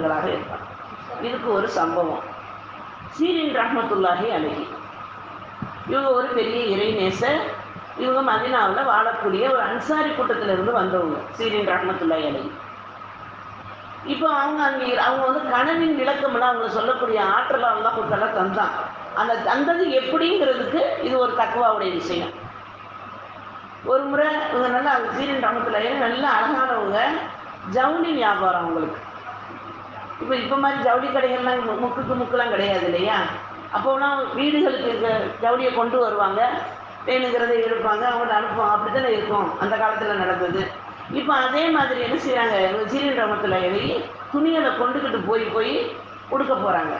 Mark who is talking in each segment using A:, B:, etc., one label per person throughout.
A: நிறைந்தவர்களாக இருப்பாங்க. இதுக்கு ஒரு சம்பவம். சீரின் ரஹமத்துல்லாஹி அழகி இவங்க ஒரு பெரிய இறைநேசர் இவங்க மதினாவில் வாழக்கூடிய ஒரு அன்சாரி கூட்டத்திலிருந்து வந்தவங்க சீரின் ரஹமத்துல்லாஹி அழகி இப்போ அவங்க அங்கே அவங்க வந்து கனவின் விளக்கம்லாம் அவங்க சொல்லக்கூடிய ஆற்றலாம் எல்லாம் கொடுத்தெல்லாம் தந்தான். அந்த தந்தது எப்படிங்கிறதுக்கு இது ஒரு தக்குவாவுடைய விஷயம். ஒரு முறை இவங்க நல்லா அவங்க சீரன் ராமத்தில் நல்ல அழகானவங்க ஜவுளி வியாபாரம் அவங்களுக்கு. இப்போ இப்போ மாதிரி ஜவுளி கடைகள்லாம் முக்குக்கு முக்கெல்லாம் கிடையாது இல்லையா? அப்போலாம் வீடுகளுக்கு இருக்க ஜவுளியை கொண்டு வருவாங்க வேணுங்கிறத எடுப்பாங்க அவங்கள்ட்ட அனுப்புவாங்க. அப்படி தானே இருக்கும் அந்த காலத்தில் நடந்தது. இப்போ அதே மாதிரி என்ன செய்கிறாங்க சீரன் ராமத்தில் எழுதி துணிகளை கொண்டுக்கிட்டு போய் போய் கொடுக்க போகிறாங்க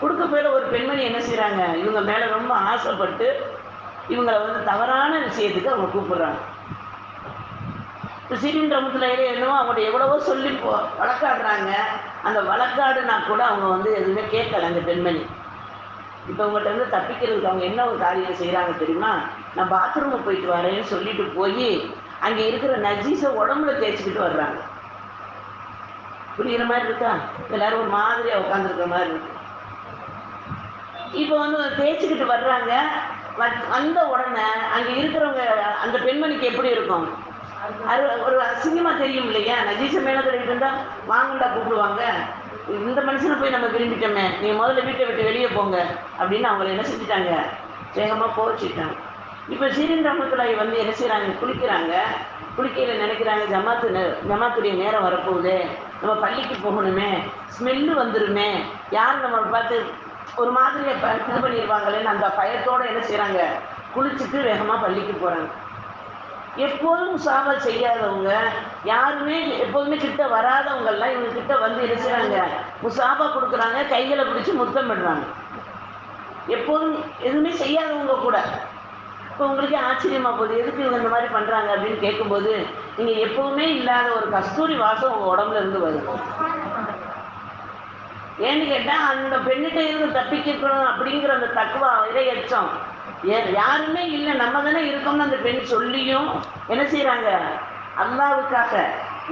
A: கொடுக்க போயில ஒரு பெண்மணி என்ன செய்கிறாங்க இவங்க மேலே ரொம்ப ஆசைப்பட்டு இவங்களை வந்து தவறான விஷயத்துக்கு அவங்க கூப்பிடுறாங்க. சீரின் ரமத்தில் என்னவோ அவங்கள்ட்ட எவ்வளவோ சொல்லி போ வழக்காடுறாங்க. அந்த வழக்காடுனா கூட அவங்க வந்து எதுவுமே கேட்கல அந்த பெண்மணி. இப்போ உங்கள்கிட்ட இருந்து தப்பிக்கிறதுக்கு அவங்க என்ன ஒரு காரியம் செய்கிறாங்க தெரியுமா? நான் பாத்ரூமுக்கு போயிட்டு வரேன்னு சொல்லிட்டு போய் அங்கே இருக்கிற நஜீஸை உடம்புல தேய்ச்சிக்கிட்டு வர்றாங்க. புரிகிற மாதிரி இருக்கா? எல்லாரும் ஒரு மாதிரியாக உட்காந்துருக்க மாதிரி இருக்கு. இப்போ வந்து தேய்ச்சிக்கிட்டு வர்றாங்க. வ- வந்த உடனே அங்கே இருக்கிறவங்க அந்த பெண்மணிக்கு எப்படி இருக்கும்? அது ஒரு அசிங்கமாக தெரியும் இல்லையா? நஜீச மேலே இருந்தா வாங்கண்டா கூப்பிடுவாங்க. இந்த மனுஷனை போய் நம்ம விரும்பிட்டோமே நீங்கள் முதல்ல வீட்டை விட்டு வெளியே போங்க அப்படின்னு அவங்கள என்ன செஞ்சுட்டாங்க? வேகமாக போச்சுட்டாங்க இப்போ சீரின் ரஹமத்துல்லாஹி வந்து என்ன செய்கிறாங்க குளிக்கிறாங்க. குளிக்கையில் நினைக்கிறாங்க ஜமாத்து ஜமாத்துடைய நேரம் வரப்போகுது. நம்ம பள்ளிக்கு போகணுமே. ஸ்மெல்லு வந்துருமே. யார் நம்மளை பார்த்து ஒரு மாதிரியை இது பண்ணிடுவாங்களேன்னு அந்த பயத்தோடு என்ன செய்கிறாங்க குளிச்சுட்டு வேகமாக பள்ளிக்கு போகிறாங்க எப்போதும் முசாபா செய்யாதவங்க யாருமே எப்போதுமே கிட்ட வராதவங்கெல்லாம் இவங்க கிட்ட வந்து என்ன செய்றாங்க? முசாபா கொடுக்குறாங்க கைகளை பிடிச்சி முத்தம் பண்ணுறாங்க எப்போதும் எதுவுமே செய்யாதவங்க கூட. இப்போ உங்களுக்கே ஆச்சரியமா போகுது எதுக்கு இவங்க இந்த மாதிரி பண்ணுறாங்க அப்படின்னு கேட்கும்போது நீங்கள் எப்போவுமே இல்லாத ஒரு கஸ்தூரி வாசம் உங்கள் உடம்புல இருந்து வருது ஏன்னு கேட்டால் அந்த பெண்ணிட்ட இருந்து தப்பிக்கணும் அப்படிங்கிற அந்த தக்குவா இரையச்சம் யாருமே இல்லை நம்ம தானே இருக்கோம்னு அந்த பெண் சொல்லியும் என்ன செய்யறாங்க அல்லாவுக்காக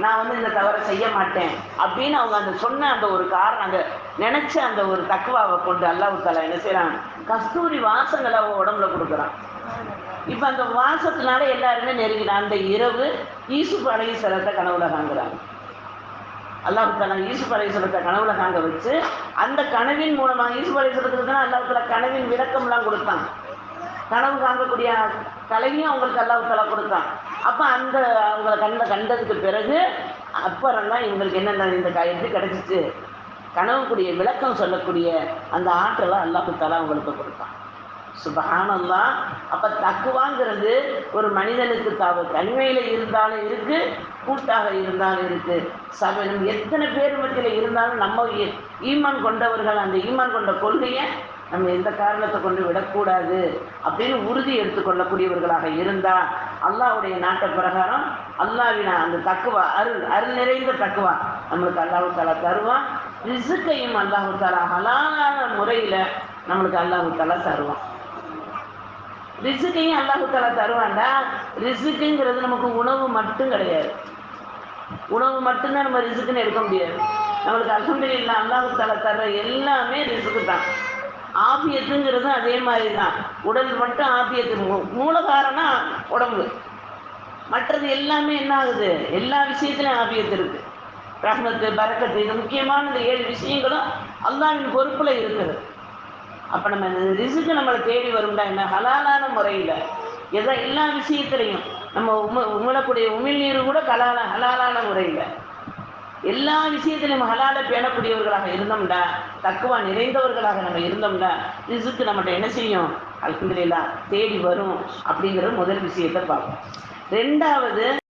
A: நான் வந்து இந்த தவறை செய்ய மாட்டேன் அப்படின்னு அவங்க அந்த சொன்ன அந்த ஒரு காரணம் அந்த நினைச்ச அந்த ஒரு தக்குவாவை கொண்டு அல்லாவுக்கால என்ன செய்யறாங்க கஸ்தூரி வாசங்களை அவங்க உடம்புல கொடுக்குறான். இப்ப அந்த வாசத்தினால எல்லாருமே நெருங்கினான் அந்த இரவு ஈசுப் அழகி சிலத்தை கனவுல காங்குறாங்க அல்லாஹ் ஈசு ஈசுப் அலைஹிஸ்ஸலாத்தை கனவுல காங்க வச்சு அந்த கனவின் மூலமாக ஈசுப் அலைஹிஸ்ஸலாத்துக்கு தான் அல்லாஹ் தாலா கனவின் விளக்கம்லாம் கொடுத்தாங்க கனவு காணக்கூடிய கலையும் அவங்களுக்கு அல்லாஹ் தாலா கொடுத்தான். அப்போ அந்த அவங்கள கண்ட கண்டதுக்கு பிறகு அப்புறம் தான் இவங்களுக்கு என்னென்ன இந்த க இது கிடச்சிச்சு? கனவுக்குரிய விளக்கம் சொல்லக்கூடிய அந்த ஆற்றலை அல்லாஹ் தாலா அவங்களுக்கு கொடுத்தான். தான் அப்போ தக்குவாங்கிறது ஒரு மனிதனுக்கு தவ தனிமையில் இருந்தாலும் இருக்கு கூட்டாக இருந்தாலும் இருக்கு. சபையிலும் எத்தனை பேர் மத்தியில் இருந்தாலும் நம்ம ஈமான் கொண்டவர்கள் அந்த ஈமான் கொண்ட கொள்கையை நம்ம எந்த காரணத்தை கொண்டு விடக்கூடாது அப்படின்னு உறுதி எடுத்துக்கொள்ளக்கூடியவர்களாக இருந்தால் அல்லாவுடைய நாட்ட பிரகாரம் அல்லாவின அந்த தக்குவா அருள் அருள் நிறைந்த தக்குவா நம்மளுக்கு அல்லாஹு தாலா தருவான் ரிசுக்கையும் அல்லாஹு தாலா ஹலாலான முறையில் நம்மளுக்கு அல்லாஹு தாலா தருவான் ரிசுக்கையும் அல்லாஹு தாலா தருவான்டா. ரிசுக்குங்கிறது நமக்கு உணவு மட்டும் கிடையாது. உணவு மட்டும்தான் நம்ம ரிசுக்குன்னு எடுக்க முடியாது. நம்மளுக்கு அல்ஹம்துலில்லாஹ் அல்லாஹு தாலா தர்ற எல்லாமே ரிசுக்கு தான் ஆபியத்துங்கிறதும் அதே மாதிரி தான் உடல் மட்டும் ஆபியத்து. மூலகாரனா மூல காரணம் உடம்பு. மற்றது எல்லாமே என்ன ஆகுது? எல்லா விஷயத்துலையும் ஆபியத்து இருக்கு. ரஹ்மத்து பரக்கத்து இது முக்கியமான இந்த ஏழு விஷயங்களும் அதுதான் பொறுப்பில் இருக்குது. அப்போ நம்ம இந்த ரிசுக்கு நம்மளை தேடி வரும்டா என்ன ஹலாலான முறையில். எதை எல்லா விஷயத்துலையும் நம்ம உம உமிழக்கூடிய உமிழ்நீர் கூட கலால ஹலாலான முறையில். எல்லா விஷயத்திலும் ஹலால பேணக்கூடியவர்களாக இருந்தோம்டா தக்குவா நிறைந்தவர்களாக நம்ம இருந்தோம்டா ரிசுக்கு நம்மகிட்ட என்ன செய்யும்? அல்ஹம்துலில்லாஹ் தேடி வரும் அப்படிங்கிற முதல் விஷயத்தை பார்ப்போம். ரெண்டாவது